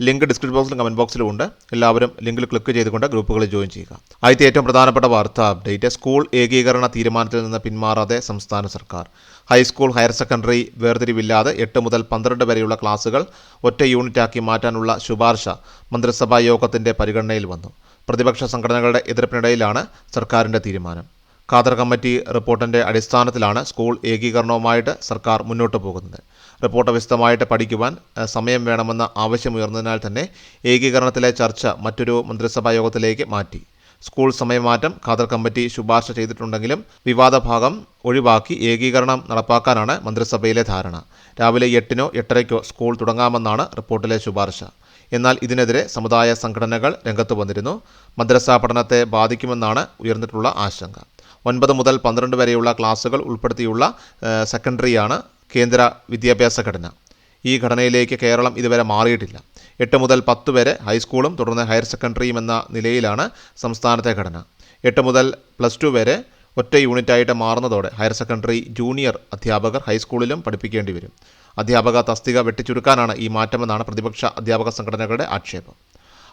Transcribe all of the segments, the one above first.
Link description ബോക്സിലും comment ബോക്സിലും ഉണ്ട്. എല്ലാവരും ലിങ്കിൽ ക്ലിക്ക് ചെയ്തുകൊണ്ട് ഗ്രൂപ്പുകളിൽ ജോയിൻ ചെയ്യുക. ആദ്യത്തെ ഏറ്റവും പ്രധാനപ്പെട്ട വാർത്ത അപ്ഡേറ്റ് സ്കൂൾ ഏകീകരണ തീരുമാനത്തിൽ നിന്ന് പിന്മാറാതെ സംസ്ഥാന സർക്കാർ. ഹൈസ്കൂൾ ഹയർ സെക്കൻഡറി വേർതിരിവില്ലാതെ എട്ട് മുതൽ പന്ത്രണ്ട് വരെയുള്ള ക്ലാസുകൾ ഒറ്റ യൂണിറ്റാക്കി മാറ്റാനുള്ള ശുപാർശ മന്ത്രിസഭാ യോഗത്തിന്റെ പരിഗണനയിൽ വന്നു. പ്രതിപക്ഷ സംഘടനകളുടെ എതിർപ്പിനിടയിലാണ് സർക്കാരിന്റെ തീരുമാനം. ഖാദർ കമ്മിറ്റി റിപ്പോർട്ടിന്റെ അടിസ്ഥാനത്തിലാണ് സ്കൂൾ ഏകീകരണവുമായിട്ട് സർക്കാർ മുന്നോട്ട് പോകുന്നത്. റിപ്പോർട്ട് വിശദമായിട്ട് പഠിക്കുവാൻ സമയം വേണമെന്ന ആവശ്യമുയർന്നതിനാൽ തന്നെ ഏകീകരണത്തിലെ ചർച്ച മറ്റൊരു മന്ത്രിസഭാ യോഗത്തിലേക്ക് മാറ്റി. സ്കൂൾ സമയമാറ്റം ഖാദർ കമ്മിറ്റി ശുപാർശ ചെയ്തിട്ടുണ്ടെങ്കിലും വിവാദ ഭാഗം ഒഴിവാക്കി ഏകീകരണം നടപ്പാക്കാനാണ് മന്ത്രിസഭയിലെ ധാരണ. രാവിലെ എട്ടിനോ എട്ടരയ്ക്കോ സ്കൂൾ തുടങ്ങാമെന്നാണ് റിപ്പോർട്ടിലെ ശുപാർശ. എന്നാൽ ഇതിനെതിരെ സമുദായ സംഘടനകൾ രംഗത്ത് വന്നിരുന്നു. മദ്രസ പഠനത്തെ ബാധിക്കുമെന്നാണ് ഉയർന്നിട്ടുള്ള ആശങ്ക. ഒൻപത് മുതൽ പന്ത്രണ്ട് വരെയുള്ള ക്ലാസുകൾ ഉൾപ്പെടുത്തിയുള്ള സെക്കൻഡറിയാണ് കേന്ദ്ര വിദ്യാഭ്യാസ ഘടന. ഈ ഘടനയിലേക്ക് കേരളം ഇതുവരെ മാറിയിട്ടില്ല. എട്ട് മുതൽ പത്ത് വരെ ഹൈസ്കൂളും തുടർന്ന് ഹയർ സെക്കൻഡറിയും എന്ന നിലയിലാണ് സംസ്ഥാനത്തെ ഘടന. എട്ട് മുതൽ പ്ലസ് ടു വരെ ഒറ്റ യൂണിറ്റായിട്ട് മാറുന്നതോടെ ഹയർ സെക്കൻഡറി ജൂനിയർ അധ്യാപകർ ഹൈസ്കൂളിലും പഠിപ്പിക്കേണ്ടി വരും. അധ്യാപക തസ്തിക വെട്ടിച്ചുരുക്കാനാണ് ഈ മാറ്റമെന്നാണ് പ്രതിപക്ഷ അധ്യാപക സംഘടനകളുടെ ആക്ഷേപം.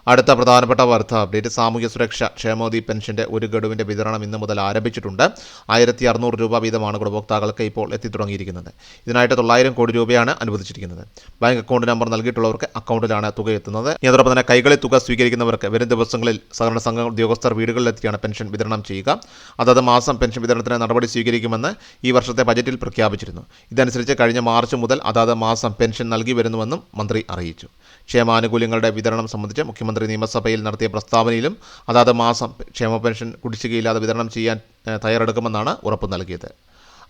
അടുത്ത പ്രധാനപ്പെട്ട വാർത്ത. അപ്ഡേറ്റ് സാമൂഹ്യ സുരക്ഷ ക്ഷേമോദി പെൻഷന്റെ ഒരു ഗഡുവിന്റെ വിതരണം ഇന്ന് മുതൽ ആരംഭിച്ചിട്ടുണ്ട്. ആയിരത്തി അറുന്നൂറ് രൂപ വീതമാണ് ഗുണഭോക്താക്കൾക്ക് ഇപ്പോൾ എത്തിത്തുടങ്ങിയിരിക്കുന്നത്. ഇതിനായിട്ട് തൊള്ളായിരം കോടി രൂപയാണ് അനുവദിച്ചിരിക്കുന്നത്. ബാങ്ക് അക്കൗണ്ട് നമ്പർ നൽകിയിട്ടുള്ളവർക്ക് അക്കൗണ്ടിലാണ് തുക എത്തുന്നത്. അതോടൊപ്പം തന്നെ കൈകളിൽ തുക സ്വീകരിക്കുന്നവർക്ക് വരും ദിവസങ്ങളിൽ സഹകരണ സംഘ ഉദ്യോഗസ്ഥർ വീടുകളിലെത്തിയാണ് പെൻഷൻ വിതരണം ചെയ്യുക. അതത് മാസം പെൻഷൻ വിതരണത്തിന് നടപടി സ്വീകരിക്കുമെന്ന് ഈ വർഷത്തെ ബജറ്റിൽ പ്രഖ്യാപിച്ചിരുന്നു. ഇതനുസരിച്ച് കഴിഞ്ഞ മാർച്ച് മുതൽ അതാത് മാസം പെൻഷൻ നൽകി വരുന്നുവെന്നും മന്ത്രി അറിയിച്ചു. ക്ഷേമാനുകൂല്യങ്ങളുടെ വിതരണം സംബന്ധിച്ച് മുഖ്യമന്ത്രി നിയമസഭയിൽ നടത്തിയ പ്രസ്താവനയിലും അതാത് മാസം ക്ഷേമ പെൻഷൻ കുടിശ്ശികയില്ലാതെ വിതരണം ചെയ്യാൻ തയ്യാറെടുക്കുമെന്നാണ് ഉറപ്പ് നൽകിയത്.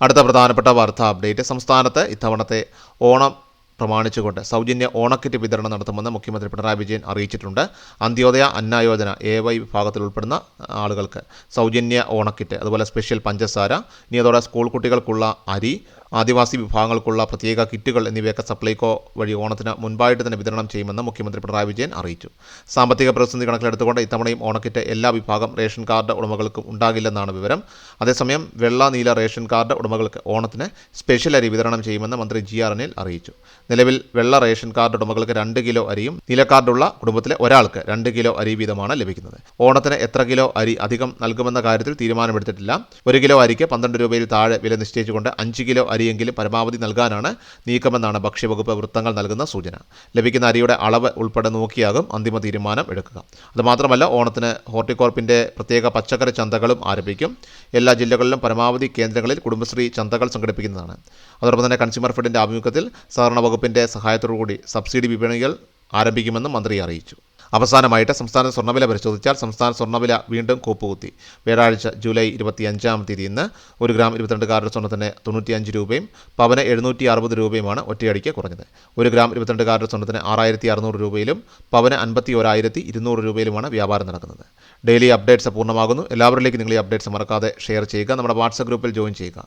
അടുത്ത പ്രധാനപ്പെട്ട വാർത്താ അപ്ഡേറ്റ്. സംസ്ഥാനത്ത് ഇത്തവണത്തെ ഓണം പ്രമാണിച്ചുകൊണ്ട് സൗജന്യ ഓണക്കിറ്റ് വിതരണം നടത്തുമെന്ന് മുഖ്യമന്ത്രി പിണറായി വിജയൻ അറിയിച്ചിട്ടുണ്ട്. അന്ത്യോദയ അന്ന യോജന എ വൈ വിഭാഗത്തിൽ ഉൾപ്പെടുന്ന ആളുകൾക്ക് സൗജന്യ ഓണക്കിറ്റ് അതുപോലെ സ്പെഷ്യൽ പഞ്ചസാര ഇനി അതോടെ സ്കൂൾ കുട്ടികൾക്കുള്ള അരി ആദിവാസി വിഭാഗങ്ങൾക്കുള്ള പ്രത്യേക കിറ്റുകൾ എന്നിവയൊക്കെ സപ്ലൈകോ വഴി ഓണത്തിന് മുൻപായിട്ട് തന്നെ വിതരണം ചെയ്യുമെന്ന് മുഖ്യമന്ത്രി പിണറായി വിജയൻ അറിയിച്ചു. സാമ്പത്തിക പ്രതിസന്ധി കണക്കിലെടുത്തുകൊണ്ട് ഇത്തവണയും ഓണക്കിറ്റ് എല്ലാ വിഭാഗം റേഷൻ കാർഡ് ഉടമകൾക്കും ഉണ്ടാകില്ലെന്നാണ് വിവരം. അതേസമയം വെള്ള നീല റേഷൻ കാർഡ് ഉടമകൾക്ക് ഓണത്തിന് സ്പെഷ്യൽ അരി വിതരണം ചെയ്യുമെന്ന് മന്ത്രി ജി ആർ അനിൽ അറിയിച്ചു. നിലവിൽ വെള്ള റേഷൻ കാർഡ് ഉടമകൾക്ക് രണ്ട് കിലോ അരിയും നീല കാർഡുള്ള കുടുംബത്തിലെ ഒരാൾക്ക് രണ്ട് കിലോ അരി വീതമാണ് ലഭിക്കുന്നത്. ഓണത്തിന് എത്ര കിലോ അരി അധികം നൽകുമെന്ന കാര്യത്തിൽ തീരുമാനമെടുത്തിട്ടില്ല. ഒരു കിലോ അരിക്ക് പന്ത്രണ്ട് രൂപയിൽ താഴെ വില നിശ്ചയിച്ചുകൊണ്ട് അഞ്ച് കിലോ അരിയെങ്കിലും പരമാവധി നൽകാനാണ് നീക്കമെന്നാണ് ഭക്ഷ്യവകുപ്പ് വൃത്തങ്ങൾ നൽകുന്ന സൂചന. ലഭിക്കുന്ന അരിയുടെ അളവ് ഉൾപ്പെടെ നോക്കിയാകും അന്തിമ തീരുമാനം എടുക്കുക. അതുമാത്രമല്ല ഓണത്തിന് ഹോർട്ടികോർപ്പിന്റെ പ്രത്യേക പച്ചക്കറി ചന്തകളും ആരംഭിക്കും. എല്ലാ ജില്ലകളിലും പരമാവധി കേന്ദ്രങ്ങളിൽ കുടുംബശ്രീ ചന്തകൾ സംഘടിപ്പിക്കുന്നതാണ്. അതോടൊപ്പം തന്നെ കൺസ്യൂമർ ഫെഡിന്റെ ആഭിമുഖ്യത്തിൽ സഹകരണ വകുപ്പിന്റെ സഹായത്തോടുകൂടി സബ്സിഡി വിപണികൾ ആരംഭിക്കുമെന്നും മന്ത്രി അറിയിച്ചു. അവസാനമായിട്ട് സംസ്ഥാന സ്വർണവില പരിശോധിച്ചാൽ സംസ്ഥാന സ്വർണവില വീണ്ടും കൂപ്പുകുത്തി. വ്യാഴാഴ്ച ജൂലൈ ഇരുപത്തിയഞ്ചാം തീയതി ഇന്ന് ഒരു ഗ്രാം ഇരുപത്തിരണ്ട് കാരറ്റ് സ്വർണത്തിന് തൊണ്ണൂറ്റിയഞ്ച് രൂപയും പവന് എഴുന്നൂറ്റി അറുപത് രൂപയുമാണ് ഒറ്റയടിക്ക് കുറഞ്ഞത്. ഒരു ഗ്രാം ഇരുപത്തിരണ്ട് കാരറ്റ് സ്വർണത്തിന് ആറായിരത്തി അറുന്നൂറ് രൂപയിലും പവന് അൻപത്തി ഒരായിരത്തി ഇരുന്നൂറ് രൂപയിലുമാണ് വ്യാപാരം നടക്കുന്നത്. ഡെയിലി അപ്ഡേറ്റ്സ് പൂർണമാകുന്നു. എല്ലാവരിലേക്കും നിങ്ങൾ ഈ അപ്ഡേറ്റ്സ് മറക്കാതെ ഷെയർ ചെയ്യുക. നമ്മുടെ വാട്സപ്പ് ഗ്രൂപ്പിൽ ജോയിൻ ചെയ്യുക.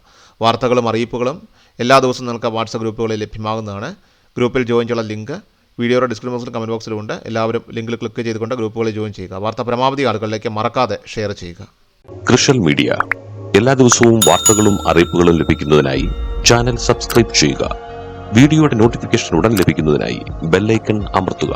വാർത്തകളും അറിയിപ്പുകളും എല്ലാ ദിവസവും നിങ്ങൾക്ക് വാട്സപ്പ് ഗ്രൂപ്പുകളിൽ ലഭ്യമാകുന്നതാണ്. ഗ്രൂപ്പിൽ ജോയിൻ ചെയ്യാനുള്ള ലിങ്ക് വീഡിയോയുടെ ഡിസ്ക്രിപ്ഷൻ ബോക്സിൽ കമന്റ് ബോക്സിലും ഉണ്ട്. എല്ലാവരും ലിങ്കിൽ ക്ലിക്ക് ചെയ്തുകൊണ്ട് ഗ്രൂപ്പുകളിൽ ജോയിൻ ചെയ്യുക. വാർത്ത പരമാവധി ആളുകളിലേക്ക് മറക്കാതെ ഷെയർ ചെയ്യുക. കൃഷൽ മീഡിയ എല്ലാ ദിവസവും വാർത്തകളും അറിയിപ്പുകളും ലഭിക്കുന്നതിനായി ചാനൽ സബ്സ്ക്രൈബ് ചെയ്യുക. വീഡിയോയുടെ നോട്ടിഫിക്കേഷൻ ഉടൻ ലഭിക്കുന്നതിനായി ബെല്ലൈക്കൺ അമർത്തുക.